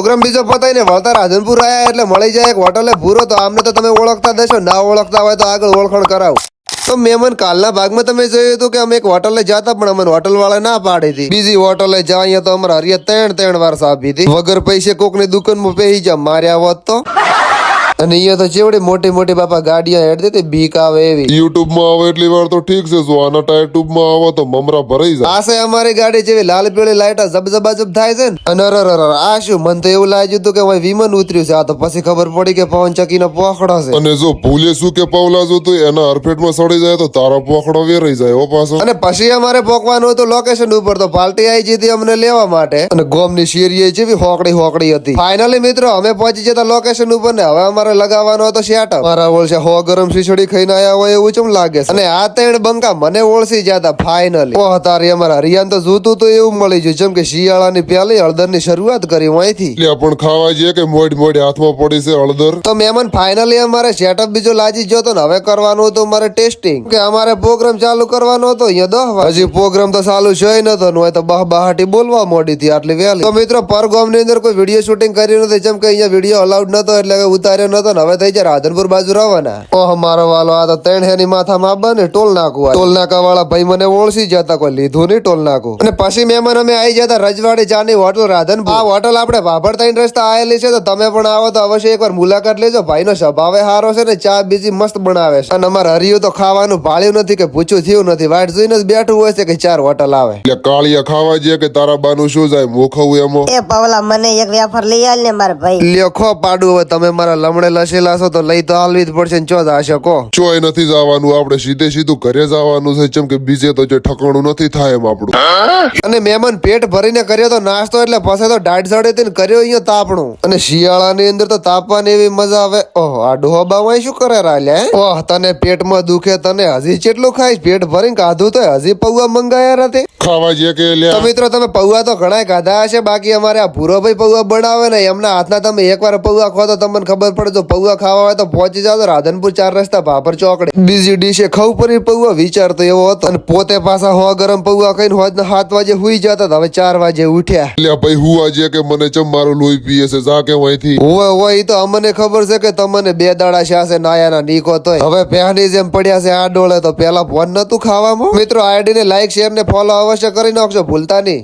Programme બીજો પતાઈને વળતા રાધનપુર આવ્યા એટલે મળી જાય એક હોટલે ભૂરો. તો આમને તો તમે ઓળખતા દેશો ના ઓળખતા હોય તો આગળ ઓળખણ કરાવો. તો મેમન, કાલના ભાગમાં તમે જોયું હતું કે અમે એક હોટલે જતા, પણ અમને હોટલ વાળા ના પાડી હતી. બીજી હોટલે જાય તો અમારે હરિયા ત્રણ ત્રણ વાર આપી હતી. વગર પૈસે કોકની દુકાનમાં પેહી જા, માર્યા હોત તો. અને અહીંયા તો ચેવડી મોટી મોટી બાપા ગાડીਆਂ હેડ દેતી બીક આવે એવી. યુટ્યુબમાં આવે એટલી વાર તો ઠીક છે જો આના ટાયર ટ્યુબમાં આવે તો મમરા ભરાઈ જાય. આ છે અમારી ગાડી જેવી લાલ પીળી લાઈટ જબજબાજબ થાય છે ને. અને અરર આ શું? મને તો એવું લાગ્યું હતું કે ભાઈ વિમાન ઉતર્યું છે. આ તો પછી ખબર પડી કે પવન ચક્કી નો પોખડો છે. અને જો ભૂલે શું કે પાવલા તો એના હરફેટમાં સડી જાય તો તારો પોખડો વેરાઈ જાય ઓ પાછો. અને પછી અમારે પોકવાનું હતું લોકેશન ઉપર તો પાર્ટી આવી જતી અમને લેવા માટે. અને ગોમની શેરીએ જેવી હોકડી હોકડી હતી. ફાઇનલી મિત્રો અમે પહોંચી જતા લોકેશન ઉપર ને. હવે અમારે લગાવવાનો હતો સેટઅપ મારા ઓળશે હો ગરમ શીશડી ખાઈને આયા હોય એવું ચમ લાગે છે? અને આ ત્રણ બંકા મને ઓળસી જતા ફાઇનલી ઓહ તારી અમારા હરિયાન તો જોતું તો એવું મળી ગયું. જેમ કે શિયાળાની પહેલી હળદરની શરૂઆત કરી અહીંથી. એટલે પણ ખાવા જઈએ કે મોડ મોડી હાથમાં પડી છે હળદર? તો મેમન ફાઇનલી અમારે સેટઅપ બીજો લાજી ગયો તો ને હવે કરવાનું હતું મારે ટેસ્ટિંગ. કે અમારે પ્રોગ્રામ ચાલુ કરવાનો હતો અહીંયા દહ. હજી પ્રોગ્રામ તો ચાલુ છે નતો હોય તો બહ બહાટી બોલવા મોડી હતી આટલી વહેલી. તો મિત્રો પરગોમની અંદર કોઈ વીડિયો શૂટિંગ કર્યું નથી. જેમ કે અહીંયા વીડિયો અલાઉડ નતો એટલે ઉતાર્યો નતો ને હવે થઈ જાય રાધનપુર બાજુ રવાના. ઓહ મારો વાલો આ તો ત્રણ હેની માથામાં આબા ને ટોલ નાકું ટોલ નાકા વાળા ભાઈ મને ઓળસી જતા કોઈ લીધું નહીં ટોલ નાકું. અને પછી મહેમાન અમે આવી જતા રજવાડી ચાની હોટલ રાધનપુર. આ હોટલ આપણે ભાભર થઈને રસ્તા આવેલી છે તો તમે પણ આવો તો અવશ્ય એકવાર મુલાકાત લેજો. ભાઈનો સ્વભાવે સારો છે ને ચા બીજી મસ્ત બનાવે છે. અને અમારે હરિયું તો ખાવાનું ભાળ્યું નથી કે પૂછ્યું થયું નથી. વાટ જોઈને જ બેઠું હોય છે કે ચાર હોટલ આવે. એટલે કાળિયા ખાવા જઈએ કે તારા બાનું શું જાય મોખવું એમો? એ પવલા મને એક વેફર લઈ આલ ને મારા ભાઈ. લ્યોખો પાડું હવે તમે મારા લસેલા છો તો લઈ તો આલવી જ પડશે ને ચો જશે કો ચોય નથી જવાનું આપણે સીધે સીધું ઘરે જવાનું છે જેમ કે બીજે તો જે ઠકણું નથી થાય એમ આપણું. અને મહેમાન પેટ ભરીને કર્યો તો નાસ્તો એટલે પછી તો દાઢ ચડે તેને કર્યો અહીંયા તાપણું અને શિયાળાની અંદર તો તાપવાની એવી મજા આવે. ઓહો આ ડોહાબામાં શું કરે રાલ્યા? ઓહ તને પેટમાં દુખે તને હજી કેટલું ખાઈશ? પેટ ભરીને કાધું તો હજી પૌવા મંગાયા નથી ખાવા જે કે તો મિત્રો તમે પૌવા તો ઘણા ખાધા હશે બાકી અમારે આ ભૂરોભાઈ પૌવા બનાવે ને એમના હાથના તમે એકવાર પૌવા ખો તો તમને ખબર પડે જો પૌવા ખાવા હોય તો પહોંચી જાવ રાધનપુર ચાર રસ્તા ભાભર ચોકડી. બીજી ડીશે ખવ પર પૌવા વિચારતો એવો હતો. અને પોતે પાછા હો ગરમ પૌવા ખાઈને હોજ સાત વાગે હુઈ જતા હવે ચાર વાગે ઉઠ્યા. એટલે ભાઈ હું આજે કે મને ચમ મારું લોહી પીએ છે? જા કે અહીંથી. ઓવે ઈ તો અમને ખબર છે કે તમને બે દાડા શાસે નાયાના નીકો તોય. હવે પહેલી જેમ પડ્યા છે આ ડોળે તો પેલા ફોન નતું ખાવામાં? મિત્રો આઈડી ને લાઈક શેર ને ફોલો અવશ્ય કરી નાખજો ભૂલતા નહીં.